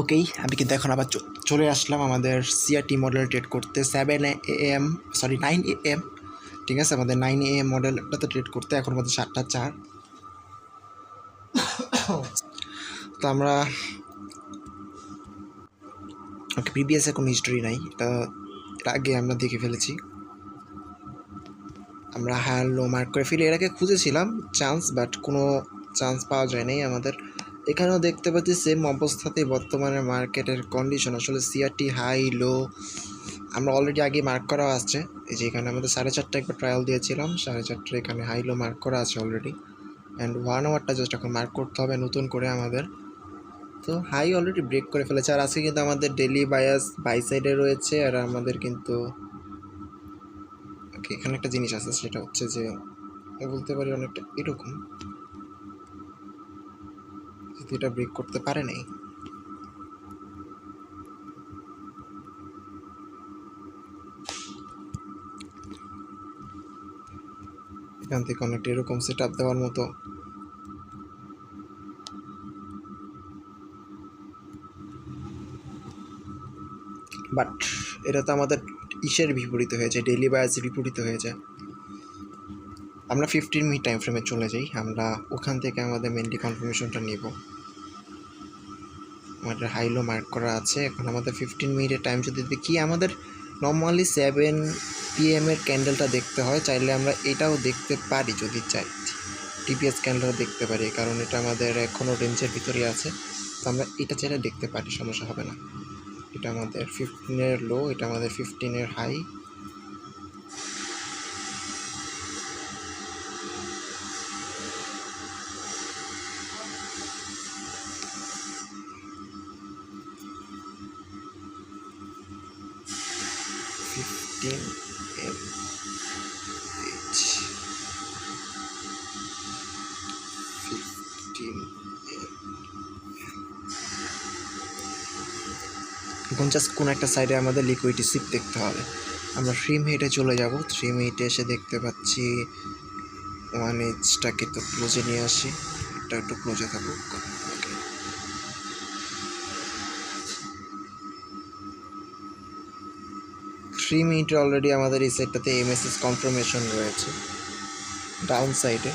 ওকেই, আমি কিন্তু এখন আবার চলে আসলাম আমাদের সিআরটি মডেল ট্রেড করতে। Seven A M sorry nine A M ঠিক আছে? আমাদের নাইন এ এম মডেলটাতে ট্রেড করতে, এখন আমাদের সাতটা চার। তো আমরা, ওকে প্রিভিয়াসে কোনো হিস্টোরি নাই এটা এর আগে আমরা দেখে ফেলেছি। আমরা হায়ার লো মার্ক করে ফেলি। এর আগে খুঁজেছিলাম চান্স বাট কোনো চান্স পাওয়া যায় নাই আমাদের। এখানেও দেখতে পাচ্ছি সেম অবস্থাতেই বর্তমানে মার্কেটের কন্ডিশন আসলে সিআরটি হাই লো আমরা অলরেডি আগে মার্ক করা আছে। এই যে এখানে আমাদের সাড়ে চারটা একবার ট্রায়াল দিয়েছিলাম, সাড়ে চারটা এখানে হাই লো মার্ক করা আছে অলরেডি অ্যান্ড ওয়ান আওয়ারটা জাস্ট এখন মার্ক করতে হবে নতুন করে আমাদের। তো হাই অলরেডি ব্রেক করে ফেলেছে। আর আজকে কিন্তু আমাদের ডেলি বায়াস বাই সাইডে রয়েছে। আর আমাদের কিন্তু এখানে একটা জিনিস আছে, সেটা হচ্ছে যে বলতে পারি অনেকটা এরকম। এটা ব্রেক করতে পারে নাই। এখান থেকে অনেকটা এরকম সেট আপ দেওয়ার মতো। বাট এটা তো আমাদের ইসের বিপরীত হয়েছে ডেলি বায়াসের বিপরীত হয়েছে আমরা ফিফটিন মিনিট টাইম ফ্রেমে চলে যাই, আমরা ওখান থেকে আমাদের মেনলি কনফার্মেশনটা নিব। আমাদের হাইলো মার্ক করা আছে। এখন আমাদের ফিফটিন মিনিটের টাইম যদি দেখি, আমাদের নর্মালি সেভেন পিএম এর ক্যান্ডেলটা দেখতে হয়, চাইলে আমরা এটাও দেখতে পারি যদি চাই। টিপিএস ক্যান্ডেলও দেখতে পারি, কারণ এটা আমাদের এখনও রেঞ্জের ভিতরে আছে। তো আমরা এটা চাইলে দেখতে পারি, সমস্যা হবে না। এটা আমাদের ফিফটিনের লো এটা আমাদের ফিফটিনের হাই ফিফটিন এখন জাস্ট কোনো একটা সাইডে আমাদের লিকুইডি সিপ দেখতে হবে। আমরা থ্রি মিনিটে চলে যাব। থ্রি মিনিটে এসে দেখতে পাচ্ছি ওয়ান এইচটাকে তো ক্লোজে নিয়ে আসি। এটা একটু ক্লোজে থাকুক। থ্রি মিনিটে অলরেডি আমাদের এই সাইডটাতে এমএসএস কনফার্মেশন রয়েছে ডাউন সাইডে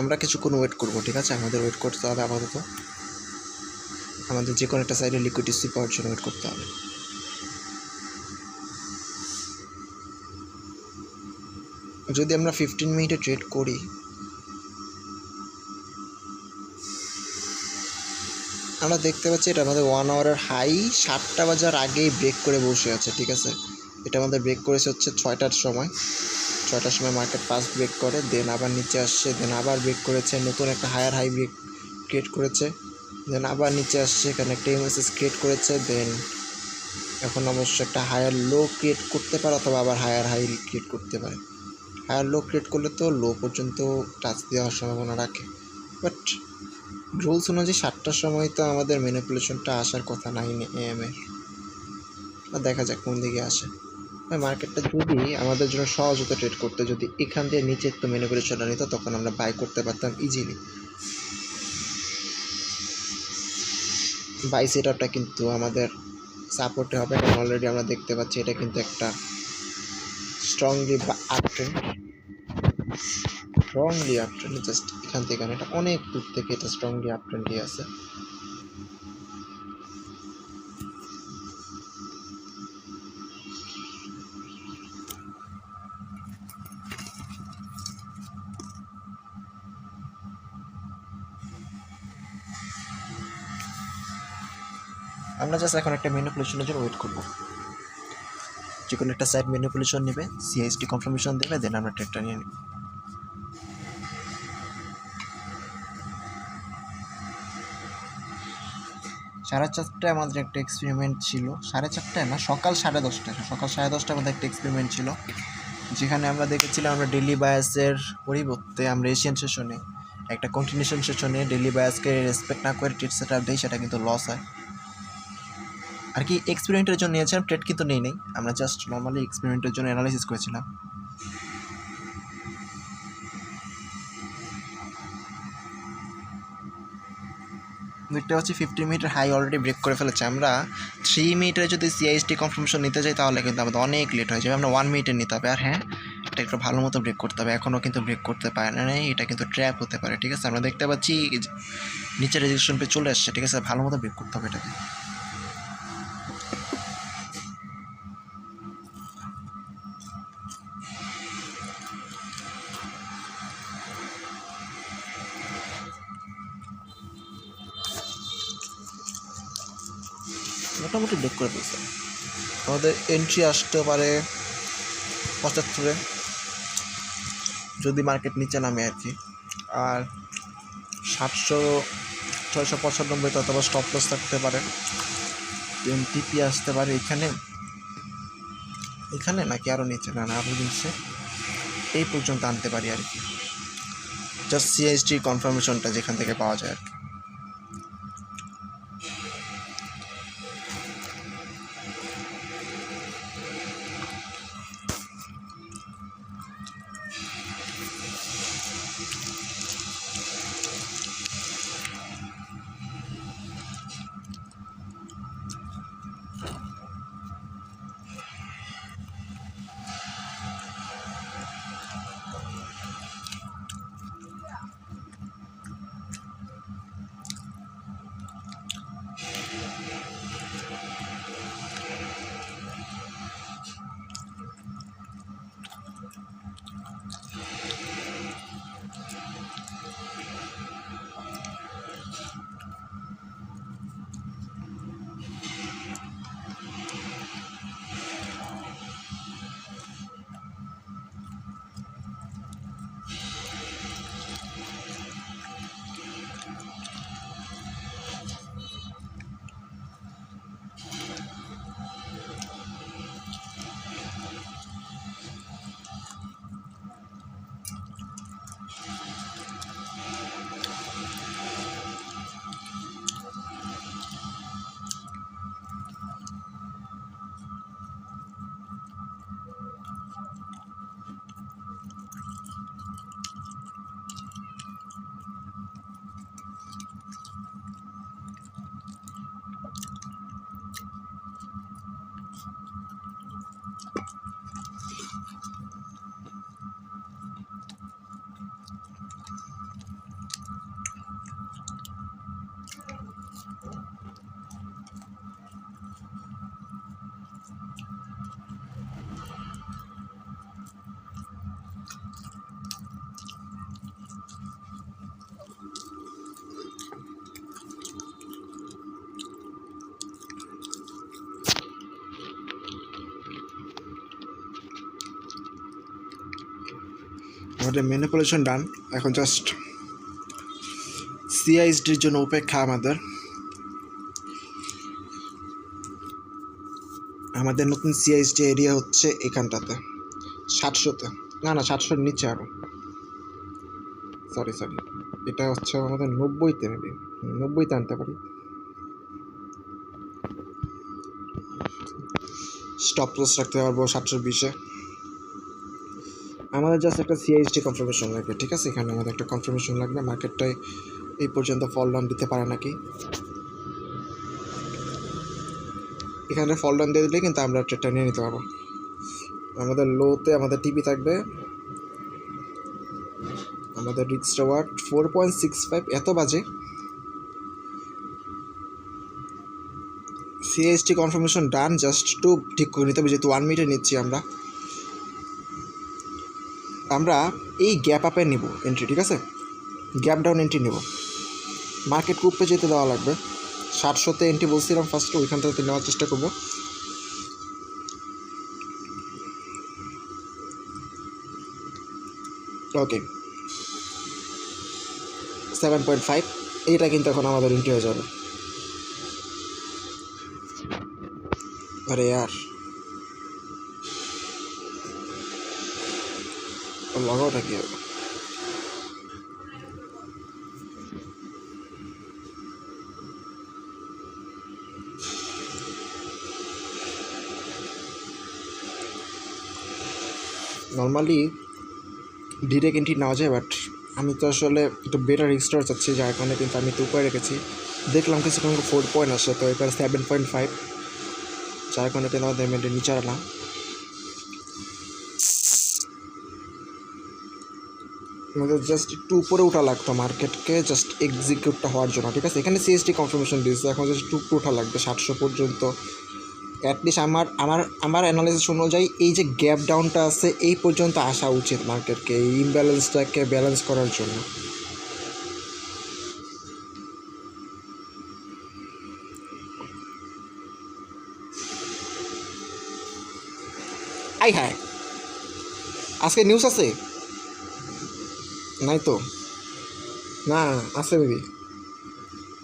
আমরা কিছুক্ষণ ওয়েট করব, ঠিক আছে? আমাদের ওয়েট করতে হবে আপাতত। আমাদের যে কোনো একটা সাইডে লিকুইডিটি পাওয়ার জন্য ওয়েট করতে হবে। যদি আমরা ফিফটিন মিনিটে ট্রেড করি, আমরা দেখতে পাচ্ছি এটা আমাদের ওয়ান আওয়ারের হাই সাতটা বাজার আগেই ব্রেক করে বসে আছে, ঠিক আছে? এটা আমাদের ব্রেক করেছে হচ্ছে ছয়টার সময়। ছয়টার সময় মার্কেট পাস ব্রেক করে দেন আবার নিচে আসছে দেন আবার ব্রেক করেছে, নতুন একটা হায়ার হাই ব্রেক ক্রিয়েট করেছে। দেন আবার নিচে আসছে, এখানে একটা এমএসএস ক্রিয়েট করেছে। দেন এখন অবশ্য একটা হায়ার লো ক্রিয়েট করতে পারে অথবা আবার হায়ার হাই ক্রিয়েট করতে পারে। হায়ার লো ক্রিয়েট করলে তো লো পর্যন্ত টাচ দেওয়ার সম্ভাবনা রাখে। বাট রুলস অনুযায়ী সাতটার সময় তো আমাদের ম্যানিপুলেশনটা আসার কথা নাইন এম এর। দেখা যাক কোন দিকে আসে। মার্কেটটা যদি আমাদের জন্য সহজ হতো ট্রেড করতে, যদি এখান দিয়ে নিচের তো ম্যানিপুলেশনটা নিত, তখন আমরা বাই করতে পারতাম ইজিলি বাই সেট কিন্তু আমাদের সাপোর্টে হবে কারণ অলরেডি আমরা দেখতে পাচ্ছি এটা কিন্তু একটা strongly uptrend strongly uptrend just এখান থেকে এটা অনেক দূর থেকে এটা স্ট্রংলি আপট্রেন্ডই আছে। আমরা জাস্ট এখন একটা ম্যানিপুলেশনের জন্য ওয়েট করব। যে কোনো একটা সাইড ম্যানিপুলেশন নেবে সিএসটি কনফার্মেশন দেবে দেন আমরা ট্রেডটা নিয়ে নিব। সাড়ে চারটায় আমাদের একটা এক্সপেরিমেন্ট ছিল। সাড়ে চারটায় না, সকাল সাড়ে দশটায় সকাল সাড়ে দশটায় আমাদের একটা এক্সপেরিমেন্ট ছিল। যেখানে আমরা দেখেছিলাম আমরা ডেলি বায়াসের পরিবর্তে আমরা এশিয়ান সেশনে একটা কন্টিনিউশন সেশনে ডেলি বায়াসকে রেসপেক্ট না করে ট্রেড সেট আপ দেয় সেটা কিন্তু লস হয়। আর কি এক্সপেরিমেন্টের জন্য নিয়েছিলাম ট্রেড কিন্তু নেই নেই। আমরা জাস্ট নর্মালি এক্সপেরিমেন্টের জন্য অ্যানালাইসিস করেছিলাম। দেখতে পাচ্ছি ফিফটি মিনিটের হাই অলরেডি ব্রেক করে ফেলেছে আমরা। থ্রি মিনিটের যদি সিআইএসটি কনফার্মেশন নিতে যাই তাহলে কিন্তু আমাদের অনেক লেট হয়ে যাবে। আমরা ওয়ান মিনিটে নিতে হবে। আর হ্যাঁ এটা একটু ভালো মতো ব্রেক করতে হবে। এখনও কিন্তু ব্রেক করতে পারে না এটা কিন্তু ট্র্যাপ হতে পারে, ঠিক আছে? আমরা দেখতে পাচ্ছি নিচে রেজিস্ট্রেশন পে চলে আসছে ঠিক আছে? ভালো মতো ব্রেক করতে হবে এটাকে। মোটামুটি ব্রেক করে ফেলছে আমাদের এন্ট্রি আসতে পারে পঁচাত্তরে, যদি মার্কেট নিচে নামে আর কি। আর সাতশো, ছয়শো পঁচানব্বইতে অথবা স্টপ লস থাকতে পারে। টিপি আসতে পারে এখানে। এখানে নাকি আরও নিচে না না আরও নিচে। এই পর্যন্ত আনতে পারি আর কি। জাস্ট সিএসটি কনফার্মেশনটা যেখান থেকে পাওয়া যায় আর কি। আমাদের ম্যানিপুলেশন ডান এখন জাস্ট সিআইএসডির জন্য উপেক্ষা আমাদের। আমাদের নতুন সিআইএসডি এরিয়া হচ্ছে এখানটাতে, সাতশোতে। না না, সাতশোর নিচে আরও সরি সরি এটা হচ্ছে আমাদের নব্বইতে মেবি নব্বইতে আনতে পারি। স্টপ লস রাখতে পারব সাতশো বিশে। আমাদের জাস্ট একটা সিআইএসটি কনফার্মেশন লাগবে, ঠিক আছে? এখানে আমাদের একটা কনফার্মেশন লাগবে মার্কেটটায় এই পর্যন্ত ফল ডাউন দিতে পারে নাকি? এখানে ফল ডাউন দিয়ে দিলে কিন্তু আমরা ট্রেডটা নিয়ে নিতে পারব। আমাদের লোতে আমাদের টিপি থাকবে, আমাদের রিক্স reward four point six five এত বাজে। CST confirmation done just to ঠিক করে নিতে হবে, যেহেতু ওয়ান মিনিটে নিচ্ছি আমরা। আমরা এই গ্যাপ আপে নিব এন্ট্রি ঠিক আছে? গ্যাপ ডাউন এন্ট্রি নেব। মার্কেট গ্রুপে যেতে দেওয়া লাগবে। সাতশোতে এন্ট্রি বলছিলাম ফার্স্টে ওইখান থেকে নেওয়ার চেষ্টা করব। ওকে সেভেন পয়েন্ট ফাইভ এইটা কিন্তু এখন আমাদের এন্ট্রি হয়ে যাবে। আরে यार লাগাওটা থাকি হবে? নর্মালি ডিরেক্ট এন্ট্রি নেওয়া যায় বাট আমি তো আসলে একটু বেটার রিস্টার চাচ্ছি, যার কারণে কিন্তু আমি একটু উপরে রেখেছি। দেখলাম কিছু কোনো ফোর পয়েন্ট আসে, তো এবার সেভেন পয়েন্ট ফাইভ যার কারণে কিন্তু আমাদের মেনটেন নিচে আনা আমাদের জাস্ট একটু উপরে ওঠা লাগতো মার্কেটকে জাস্ট এক্সিকিউটটা হওয়ার জন্য, ঠিক আছে? এখানে সিএসটি কনফার্মেশন দিয়েছে, এখন জাস্ট একটু উপরে ওঠা লাগবে সাতশো পর্যন্ত। অ্যাটলিস্ট আমার আমার আমার অ্যানালাইসিস অনুযায়ী এই যে গ্যাপ ডাউনটা আছে, এই পর্যন্ত আসা উচিত মার্কেটকে এই ইমব্যালেন্সটাকে ব্যালেন্স করার জন্য। আই হ্যাঁ আজকে নিউজ আছে? নাই তো না, আছে বেবি।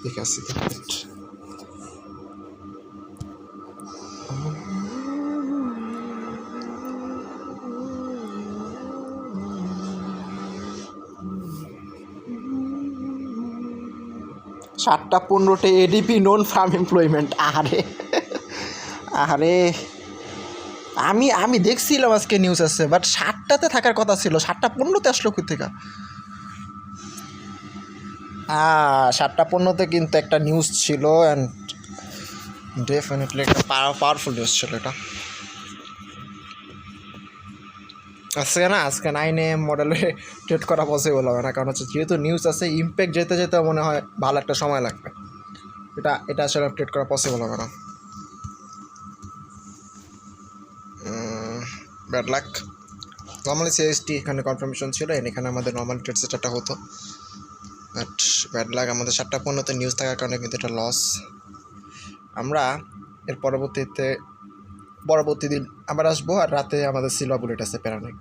দেখে আসছি সাতটা পনেরোতে এডিপি নন ফার্ম এমপ্লয়মেন্ট আরে আরে আমি আমি দেখছিলাম আজকে নিউজ আছে বাট সাতটাতে থাকার কথা ছিল, সাতটা পনেরোতে আসলো কোথা থেকে সাতটা পনেরোতে কিন্তু একটা নিউজ ছিল অ্যান্ড ডেফিনেটলি একটা পাওয়ারফুল নিউজ ছিল এটা। আজকে না, আজকে নাইন মডেলে ট্রেড করা পসিবল হবে না, কারণ হচ্ছে যেহেতু নিউজ আছে ইম্প্যাক্ট যেতে যেতে মনে হয় ভালো একটা সময় লাগবে। এটা এটা আসলে ট্রেড করা পসিবল হবে না। Bad luck. নর্মালি সিএসটি এখানে কনফার্মেশন ছিল এখানে আমাদের নর্মাল ট্রেড সেটারটা হতো। বাট ব্যাড লাক আমাদের সাতটা পনেরোতে নিউজ থাকার কারণে কিন্তু এটা লস আমরা এর পরবর্তীতে, পরবর্তী দিন আবার আসব, আর রাতে আমাদের সিলভার বুলেট আছে প্যারানিক।